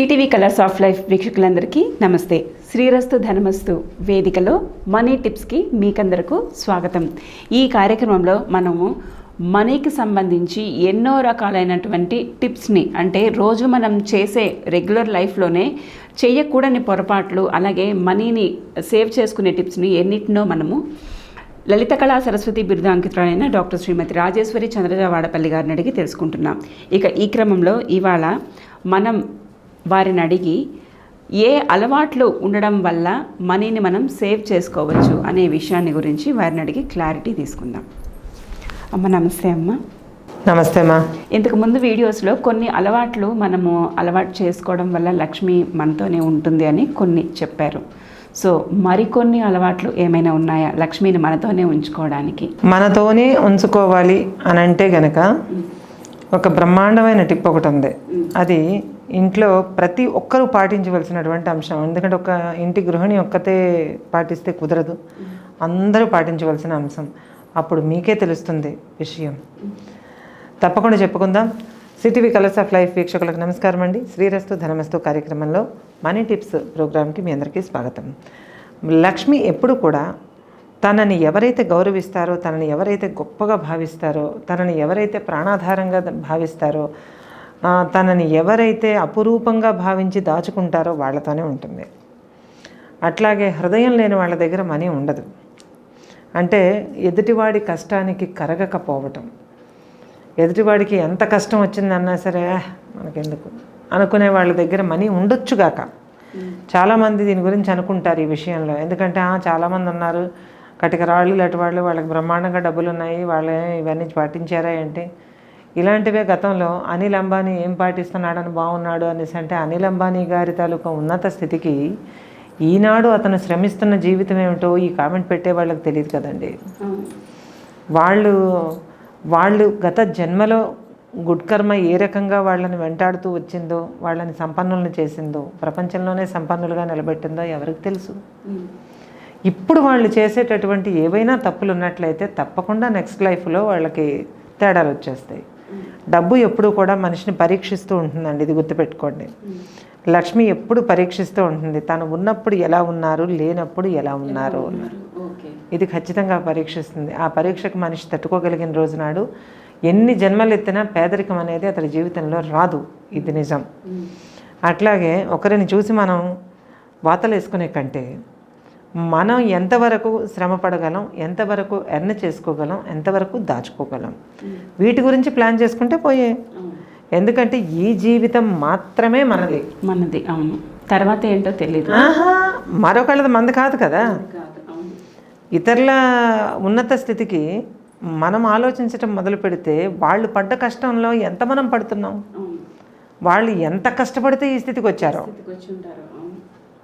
CTV colours of life వీక్షకులందరికీ నమస్తే. శ్రీరస్తు ధనమస్తు వేదికలో మనీ టిప్స్కి మీకందరకు స్వాగతం. ఈ కార్యక్రమంలో మనము మనీకి సంబంధించి ఎన్నో రకాలైనటువంటి టిప్స్ని అంటే రోజు మనం చేసే రెగ్యులర్ లైఫ్లోనే చేయకూడని పొరపాట్లు అలాగే మనీని సేవ్ చేసుకునే టిప్స్ని ఎన్నిటినో మనము లలిత కళా సరస్వతి బిరుదాంకితులైన డాక్టర్ శ్రీమతి రాజేశ్వరి చంద్రజ వాడపల్లి గారిని అడిగి తెలుసుకుంటున్నాం. ఇక ఈ క్రమంలో ఇవాళ మనం వారిని అడిగి ఏ అలవాట్లు ఉండడం వల్ల మనీని మనం సేవ్ చేసుకోవచ్చు? అనే విషయాన్ని గురించి వారిని అడిగి క్లారిటీ తీసుకుందాం. అమ్మ నమస్తే అమ్మ. నమస్తే మా ఇంతకు ముందు వీడియోస్లో కొన్ని అలవాట్లు మనము అలవాటు చేసుకోవడం వల్ల లక్ష్మి మనతోనే ఉంటుంది అని కొన్ని చెప్పారు. సో మరికొన్ని అలవాట్లు ఏమైనా ఉన్నాయా లక్ష్మిని మనతోనే ఉంచుకోవడానికి? మనతోనే ఉంచుకోవాలి అని అంటే గనక ఒక బ్రహ్మాండమైన టిప్ ఒకటి ఉంది. అది ఇంట్లో ప్రతి ఒక్కరూ పాటించవలసినటువంటి అంశం. ఎందుకంటే ఒక ఇంటి గృహిణి ఒక్కతే పాటిస్తే కుదరదు. అందరూ పాటించవలసిన అంశం. అప్పుడు మీకే తెలుస్తుంది విషయం. తప్పకుండా చెప్పుకుందాం. సిటీవీ కలర్స్ ఆఫ్ లైఫ్ వీక్షకులకు నమస్కారం అండి. శ్రీరస్తు ధనమస్తు కార్యక్రమంలో మనీ టిప్స్ ప్రోగ్రామ్కి మీ అందరికీ స్వాగతం. లక్ష్మి ఎప్పుడు కూడా తనని ఎవరైతే గౌరవిస్తారో తనని ఎవరైతే గొప్పగా భావిస్తారో తనని ఎవరైతే ప్రాణాధారంగా భావిస్తారో తనని ఎవరైతే అపురూపంగా భావించి దాచుకుంటారో వాళ్ళతోనే ఉంటుంది. అట్లాగే హృదయం లేని వాళ్ళ దగ్గర మనీ ఉండదు. అంటే ఎదుటివాడి కష్టానికి కరగకపోవటం. ఎదుటివాడికి ఎంత కష్టం వచ్చిందన్నా సరే మనకెందుకు? అనుకునే వాళ్ళ దగ్గర మనీ ఉండొచ్చుగాక చాలామంది దీని గురించి అనుకుంటారు ఈ విషయంలో. ఎందుకంటే చాలామంది ఉన్నారు. కటిక రాళ్ళు లాంటి వాళ్ళు వాళ్ళకి బ్రహ్మాండంగా డబ్బులు ఉన్నాయి వాళ్ళు ఇవన్నీ పాటించారా ఏంటి? ఇలాంటివే గతంలో అనిల్ అంబానీ ఏం పాటిస్తున్నాడని బాగున్నాడు అనేసి అంటే అనిల్ అంబానీ గారి తాలూకా ఉన్నత స్థితికి ఈనాడు అతను శ్రమిస్తున్న జీవితం ఏమిటో ఈ కామెంట్ పెట్టే వాళ్ళకి తెలియదు కదండి. వాళ్ళు వాళ్ళు గత జన్మలో గుడ్ కర్మ ఏ రకంగా వాళ్ళని వెంటాడుతూ వచ్చిందో వాళ్ళని సంపన్నులను చేసిందో ప్రపంచంలోనే సంపన్నులుగా నిలబెట్టిందో ఎవరికి తెలుసు? ఇప్పుడు వాళ్ళు చేసేటటువంటి ఏవైనా తప్పులు ఉన్నట్లయితే తప్పకుండా నెక్స్ట్ లైఫ్లో వాళ్ళకి తేడాలు వచ్చేస్తాయి. డబ్బు ఎప్పుడు కూడా మనిషిని పరీక్షిస్తూ ఉంటుందండి ఇది గుర్తుపెట్టుకోండి. లక్ష్మి ఎప్పుడు పరీక్షిస్తూ ఉంటుంది తను ఉన్నప్పుడు ఎలా ఉన్నారు లేనప్పుడు ఎలా ఉన్నారు ఇది ఖచ్చితంగా పరీక్షిస్తుంది. ఆ పరీక్షకు మనిషి తట్టుకోగలిగిన రోజు నాడు ఎన్ని జన్మలు ఎత్తినా పేదరికం అనేది అతడి జీవితంలో రాదు ఇది నిజం. అట్లాగే ఒకరిని చూసి మనం వాతలు వేసుకునే కంటే మనం ఎంతవరకు శ్రమ పడగలం ఎంతవరకు ఎర్న్ చేసుకోగలం ఎంతవరకు దాచుకోగలం. వీటి గురించి ప్లాన్ చేసుకుంటే పోయే. ఎందుకంటే ఈ జీవితం మాత్రమే మనది. మనది అవును. తర్వాత ఏంటో తెలియదు మరొకళ్ళది మంది కాదు కదా. ఇతరుల ఉన్నత స్థితికి మనం ఆలోచించటం మొదలు పెడితే వాళ్ళు పడ్డ కష్టంలో ఎంత మనం పడుతున్నాం? వాళ్ళు ఎంత కష్టపడితే ఈ స్థితికి వచ్చారో?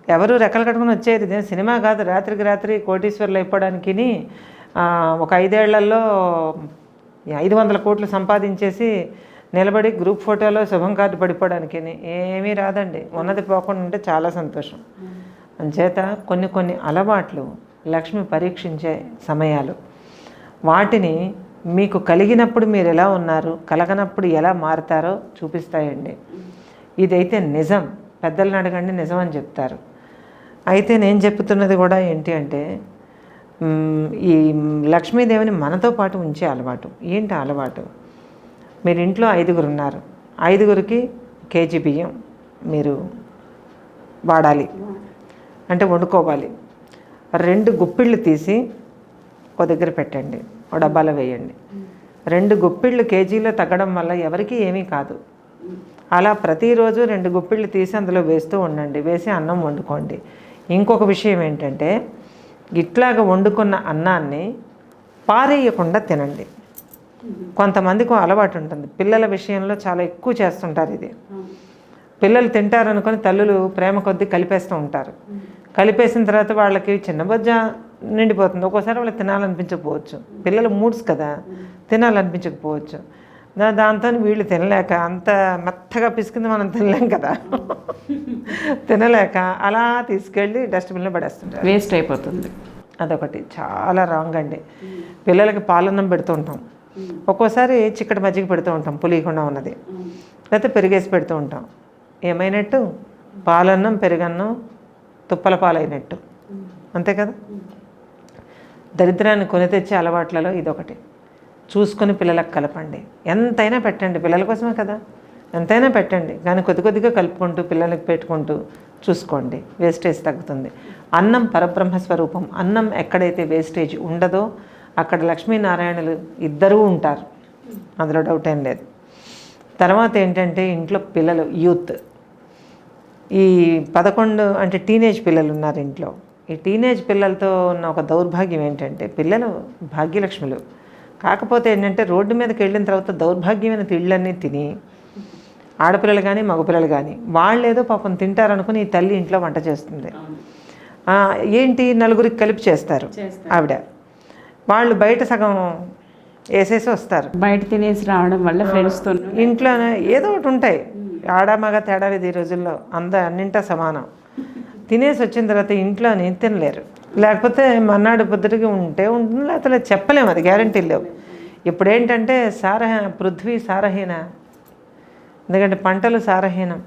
ఎవరు రెక్కలు కట్టుకుని వచ్చేది? ఇదేం సినిమా కాదు. రాత్రికి రాత్రి కోటీశ్వర్లు అయిపోవడానికి ఒక ఐదేళ్ళలో ఐదు వందల కోట్లు సంపాదించేసి నిలబడి గ్రూప్ ఫోటోలో శుభం కార్డు పడిపోవడానికి ఏమీ రాదండి. ఉన్నది పోకుండా ఉంటే చాలా సంతోషం. అంచేత కొన్ని కొన్ని అలవాట్లు లక్ష్మి పరీక్షించే సమయాలు. వాటిని మీకు కలిగినప్పుడు మీరు ఎలా ఉన్నారు? కలగనప్పుడు ఎలా మారుతారో చూపిస్తాయండి. ఇదైతే నిజం. పెద్దలను అడగండి నిజం అని చెప్తారు. అయితే నేను చెప్తున్నది కూడా ఏంటి అంటే ఈ లక్ష్మీదేవిని మనతో పాటు ఉంచే అలవాటు. ఏంటి అలవాటు? మీరు ఇంట్లో ఐదుగురు ఉన్నారు. ఐదుగురికి కేజీ బియ్యం మీరు వాడాలి. అంటే వండుకోవాలి. రెండు గుప్పిళ్ళు తీసి ఒక దగ్గర పెట్టండి. ఒక డబ్బాలో వేయండి. రెండు గుప్పిళ్ళు కేజీలో తగ్గడం వల్ల ఎవరికీ ఏమీ కాదు. అలా ప్రతిరోజు రెండు గుప్పిళ్ళు తీసి అందులో వేస్తూ ఉండండి. వేసి అన్నం వండుకోండి. ఇంకొక విషయం ఏంటంటే ఇట్లాగ వండుకున్న అన్నాన్ని పారేయకుండా తినండి. కొంతమందికి అలవాటు ఉంటుంది. పిల్లల విషయంలో చాలా ఎక్కువ చేస్తుంటారు ఇది. పిల్లలు తింటారనుకొని తల్లులు ప్రేమ కొద్దీ కలిపేస్తూ ఉంటారు. కలిపేసిన తర్వాత వాళ్ళకి చిన్న బొజ్జ నిండిపోతుంది. ఒక్కోసారి వాళ్ళకి తినాలనిపించకపోవచ్చు. పిల్లలు మూడ్స్ కదా తినాలనిపించకపోవచ్చు. దాంతో వీళ్ళు తినలేక అంత మెత్తగా పిసికింది మనం తినలేం కదా. తినలేక అలా తీసుకెళ్ళి డస్ట్బిన్లో పడేస్తుంటారు. వేస్ట్ అయిపోతుంది. అదొకటి. చాలా రాంగ్ అండి. పిల్లలకి పాలన్నం పెడుతూ ఉంటాం. ఒక్కోసారి చిక్కటి మజ్జిగ పెడుతూ ఉంటాం పులియకుండా ఉన్నది. లేకపోతే పెరిగేసి పెడుతూ ఉంటాం. ఏమైనట్టు? పాలన్నం పెరుగన్నం తుప్పల పాలైనట్టు. అంతే కదా? దరిద్రాన్ని కొని తెచ్చే అలవాట్లలో ఇదొకటి. చూసుకొని పిల్లలకు కలపండి. ఎంతైనా పెట్టండి. పిల్లల కోసమే కదా. ఎంతైనా పెట్టండి. కానీ కొద్ది కొద్దిగా కలుపుకుంటూ పిల్లలకి పెట్టుకుంటూ చూసుకోండి. వేస్టేజ్ తగ్గుతుంది. అన్నం పరబ్రహ్మ స్వరూపం. అన్నం ఎక్కడైతే వేస్టేజ్ ఉండదో అక్కడ లక్ష్మీనారాయణులు ఇద్దరూ ఉంటారు. అందులో డౌట్ ఏం లేదు. తర్వాత ఏంటంటే ఇంట్లో పిల్లలు యూత్ ఈ పదకొండు అంటే టీనేజ్ పిల్లలు ఉన్నారు ఇంట్లో. ఈ టీనేజ్ పిల్లలతో ఉన్న ఒక దౌర్భాగ్యం ఏంటంటే పిల్లలు భాగ్యలక్ష్ములు. కాకపోతే ఏంటంటే రోడ్డు మీదకి వెళ్ళిన తర్వాత దౌర్భాగ్యమైన తిళ్ళన్నీ తిని ఆడపిల్లలు కానీ మగపిల్లలు కానీ వాళ్ళు ఏదో పాపం తింటారనుకుని ఈ తల్లి ఇంట్లో వంట చేస్తుంది. ఏంటి? నలుగురికి కలిపి చేస్తారు ఆవిడ. వాళ్ళు బయట సగం వేసేసి వస్తారు. బయట తినేసి రావడం వల్ల ఫ్రెండ్స్తో ఇంట్లో ఏదో ఒకటి ఉంటాయి. ఆడ మగ తేడా లేదు ఈ రోజుల్లో. అంద అన్నింటా సమానం. తినేసి వచ్చిన తర్వాత ఇంట్లోని తినలేరు. లేకపోతే మన్నాడు పొద్దుటికి ఉంటే ఉంటుంది లేకపోతే. చెప్పలేము అది గ్యారంటీ లేవు. ఇప్పుడు ఏంటంటే సారహ పృథ్వీ సారహీన. ఎందుకంటే పంటలు సారహీనం.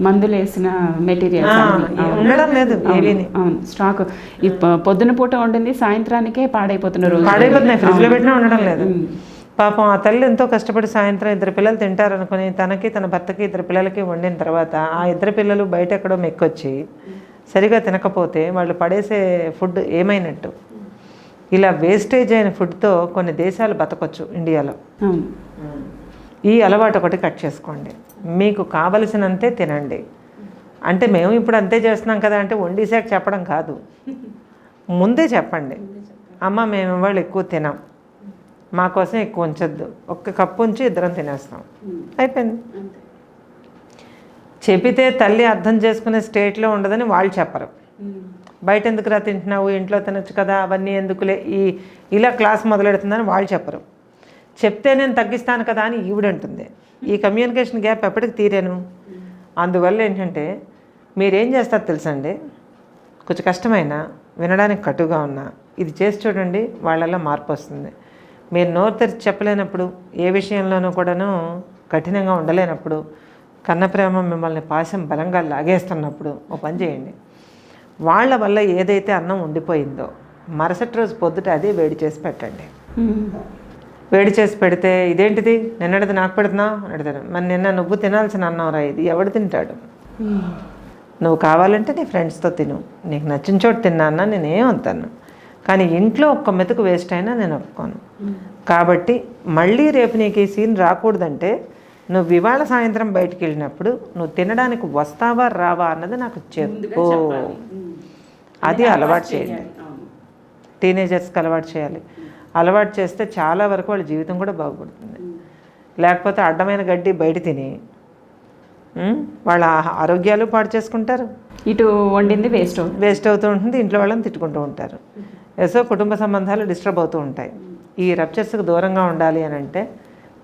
మందులు వేసిన మెటీరియల్స్ ఆ, ఉండడం లేదు అవును స్టాక్. పొద్దున పూట వండింది సాయంత్రానికే పాడైపోతున్న రోజు. పాడైపోతున్నాయి ఫ్రిడ్జ్లో పెట్టినా ఉండడం లేదు. పాపం ఆ తల్లి ఎంతో కష్టపడి సాయంత్రం ఇద్దరు పిల్లలు తింటారనుకుని తనకి తన భర్తకి ఇద్దరు పిల్లలకి వండిన తర్వాత ఆ ఇద్దరు పిల్లలు బయట ఎక్కడో మెక్కొచ్చి సరిగా తినకపోతే వాళ్ళు పడేసే ఫుడ్ ఏమైనట్టు. ఇలా వేస్టేజ్ అయిన ఫుడ్తో కొన్ని దేశాలు బతకొచ్చు ఇండియాలో. ఈ అలవాటు ఒకటి కట్ చేసుకోండి. మీకు కావలసినంతే తినండి. అంటే మేము ఇప్పుడు అంతే చేస్తున్నాం కదా అంటే వండిసాక చెప్పడం కాదు. ముందే చెప్పండి. అమ్మ మేము ఇవాళ ఎక్కువ తినాం. మా కోసం ఎక్కువ ఉంచొద్దు. ఒక్క కప్పు ఉంచి ఇద్దరం తినేస్తాం. అయిపోయింది. చెప్పితే తల్లి అర్థం చేసుకునే స్టేట్లో ఉండదని వాళ్ళు చెప్పరు. బయట ఎందుకురా తింటున్నావు? ఇంట్లో తినొచ్చు కదా? అవన్నీ ఎందుకులే? ఈ ఇలా క్లాస్ మొదలెడుతుందని వాళ్ళు చెప్పరు. చెప్తే నేను తగ్గిస్తాను కదా అని ఈవిడంటుంది. ఈ కమ్యూనికేషన్ గ్యాప్ ఎప్పటికి తీరాను? అందువల్ల ఏంటంటే మీరేం చేస్తారు తెలుసండి? కొంచెం కష్టమైన వినడానికి కటుగా ఉన్నా ఇది చేసి చూడండి వాళ్ళలో మార్పు వస్తుంది. మీరు నోరు తెరిచి చెప్పలేనప్పుడు ఏ విషయంలోనూ కూడాను కఠినంగా ఉండలేనప్పుడు కన్నప్రేమ మిమ్మల్ని పాశం బలంగా లాగేస్తున్నప్పుడు ఓ పని చేయండి. వాళ్ళ వల్ల ఏదైతే అన్నం ఉండిపోయిందో మరుసటి రోజు పొద్దుట అదే వేడి చేసి పెట్టండి. వేడి చేసి పెడితే ఇదేంటిది? నిన్నటిది నాకు పెడుతున్నావు అని అడుగుతాడు మరి నిన్న నువ్వు తినాల్సిన అన్నం రా ఇది. ఎవడు తింటాడు? నువ్వు కావాలంటే నీ ఫ్రెండ్స్తో తిను. నీకు నచ్చిన చోటు తిన్నా అన్నా నేనేం వద్దాను కానీ ఇంట్లో ఒక్క మెతుకు వేస్ట్ అయినా నేను ఒప్పుకోను. కాబట్టి మళ్ళీ రేపు నీకు ఈ సీన్ రాకూడదంటే నువ్వు ఇవాళ సాయంత్రం బయటికి వెళ్ళినప్పుడు నువ్వు తినడానికి వస్తావా రావా అన్నది నాకు చెప్పు. అది అలవాటు చేయండి టీనేజర్స్కి అలవాటు చేయాలి. అలవాటు చేస్తే చాలా వరకు వాళ్ళ జీవితం కూడా బాగుపడుతుంది. లేకపోతే అడ్డమైన గడ్డి బయట తిని వాళ్ళ ఆరోగ్యాలు పాడు చేసుకుంటారు. ఇటు వండింది వేస్ట్ వేస్ట్ అవుతూ ఉంటుంది ఇంట్లో వాళ్ళని తిట్టుకుంటూ ఉంటారు. సో కుటుంబ సంబంధాలు డిస్టర్బ్ అవుతూ ఉంటాయి. ఈ రప్చర్స్కి దూరంగా ఉండాలి అని అంటే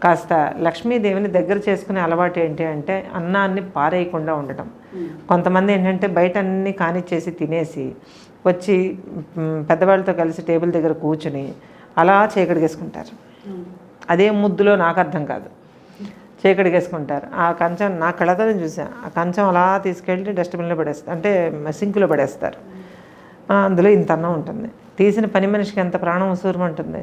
కాస్త లక్ష్మీదేవిని దగ్గర చేసుకునే అలవాటు ఏంటి అంటే అన్నాన్ని పారేయకుండా ఉండటం. కొంతమంది ఏంటంటే బయట అన్ని కానిచ్చేసి తినేసి వచ్చి పెద్దవాళ్ళతో కలిసి టేబుల్ దగ్గర కూర్చుని అలా చీకటిగేసుకుంటారు అదే ముద్దులో నాకు అర్థం కాదు. చీకటిగేసుకుంటారు ఆ కంచం నా కళ్ళతో నేను చూసాను ఆ కంచం అలా తీసుకెళ్ళి డస్ట్బిన్లో పడేస్తారు అంటే సింకులో పడేస్తారు. అందులో ఇంత అన్నం ఉంటుంది. తీసిన పని మనిషికి ఎంత ప్రాణం ఉసూరమంటుంది?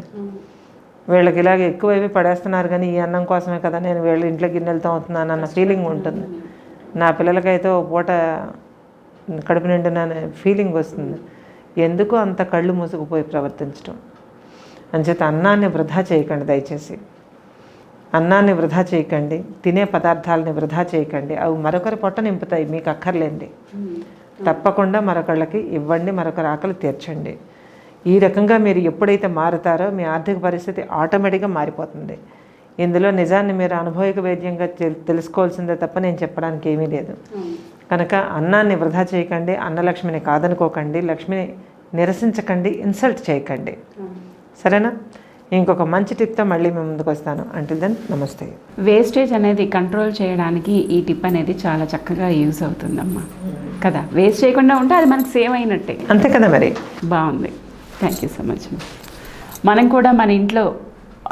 వీళ్ళకి ఇలాగ ఎక్కువైపు పడేస్తున్నారు కానీ ఈ అన్నం కోసమే కదా నేను వీళ్ళ ఇంట్లో గిన్నెలతో అవుతున్నాను అన్న ఫీలింగ్ ఉంటుంది. నా పిల్లలకైతే ఓ పూట కడుపు నిండిన ఫీలింగ్ వస్తుంది. ఎందుకు అంత కళ్ళు మూసుకుపోయి ప్రవర్తించడం అంచేత అన్నాన్ని వృధా చేయకండి దయచేసి. అన్నాన్ని వృధా చేయకండి తినే పదార్థాలని వృధా చేయకండి అవి మరొకరి పొట్ట నింపుతాయి మీకు అక్కర్లేండి. తప్పకుండా మరొకళ్ళకి ఇవ్వండి మరొకరి ఆకలి తీర్చండి. ఈ రకంగా మీరు ఎప్పుడైతే మారుతారో మీ ఆర్థిక పరిస్థితి ఆటోమేటిక్గా మారిపోతుంది. ఇందులో నిజాన్ని మీరు అనుభవిక వేద్యంగా తెల్- తెలుసుకోవాల్సిందే తప్ప నేను చెప్పడానికి ఏమీ లేదు. కనుక అన్నాన్ని వృధా చేయకండి అన్నలక్ష్మిని కాదనుకోకండి లక్ష్మిని నిరసించకండి ఇన్సల్ట్ చేయకండి. సరేనా? ఇంకొక మంచి టిప్తో మళ్ళీ మేము ముందుకు వస్తాను. అంటిల్ దెన్ నమస్తే. వేస్టేజ్ అనేది కంట్రోల్ చేయడానికి ఈ టిప్ అనేది చాలా చక్కగా యూజ్ అవుతుందమ్మా. కదా? వేస్ట్ చేయకుండా ఉంటే అది మనకు సేవ్ అయినట్టే. అంతే కదా మరి? బాగుంది. థ్యాంక్ యూ సో మచ్ మనం కూడా మన ఇంట్లో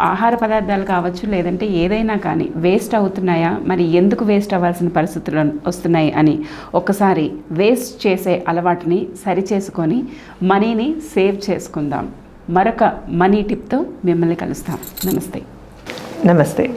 ఆహార పదార్థాలు కావచ్చు లేదంటే ఏదైనా కానీ వేస్ట్ అవుతున్నాయా? మరి ఎందుకు వేస్ట్ అవ్వాల్సిన పరిస్థితులు వస్తున్నాయి అని ఒకసారి వేస్ట్ చేసే అలవాటుని సరిచేసుకొని మనీని సేవ్ చేసుకుందాం. మరొక మనీ టిప్తో మిమ్మల్ని కలుస్తాం. నమస్తే. నమస్తే.